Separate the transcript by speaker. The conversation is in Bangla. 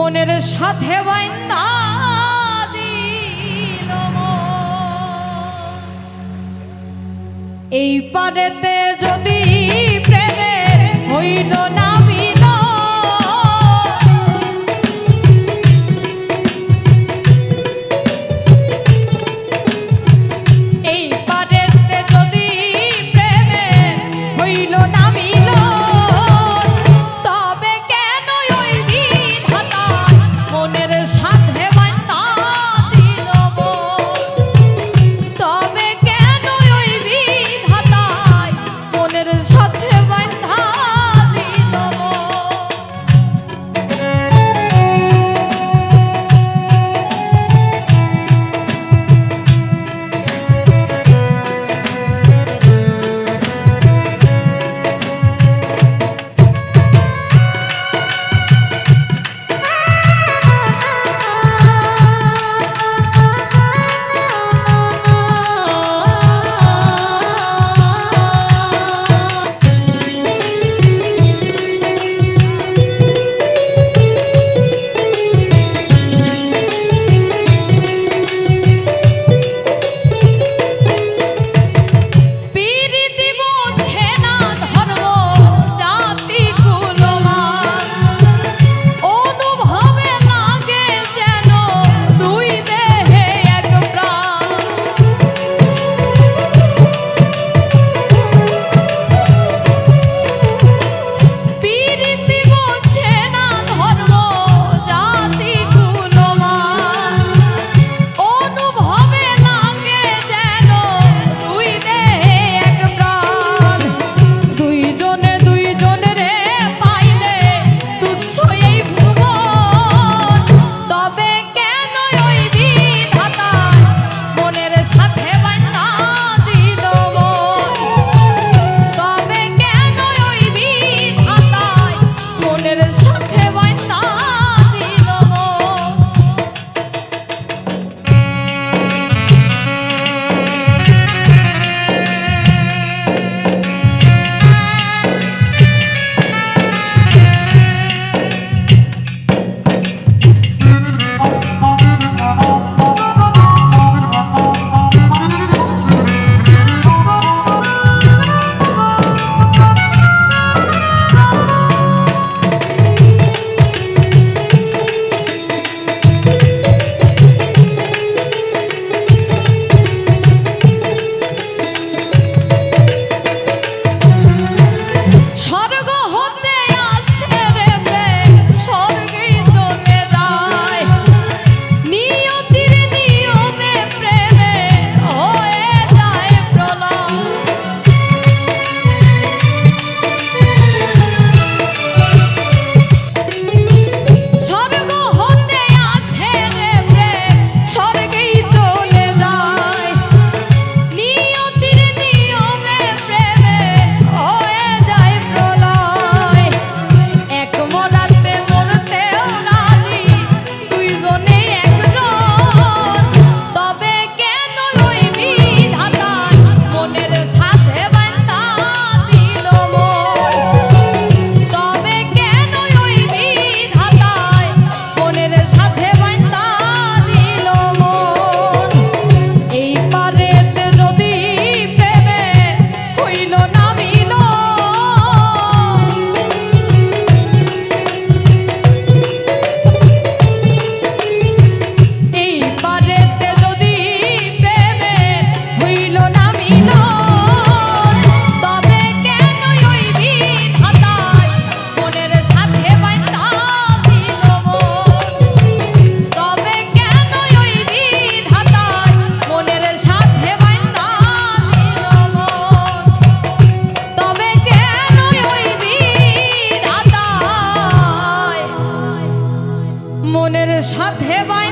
Speaker 1: মনের সাথে। এই পারেতে যদি মনের সাথে বাইন্দা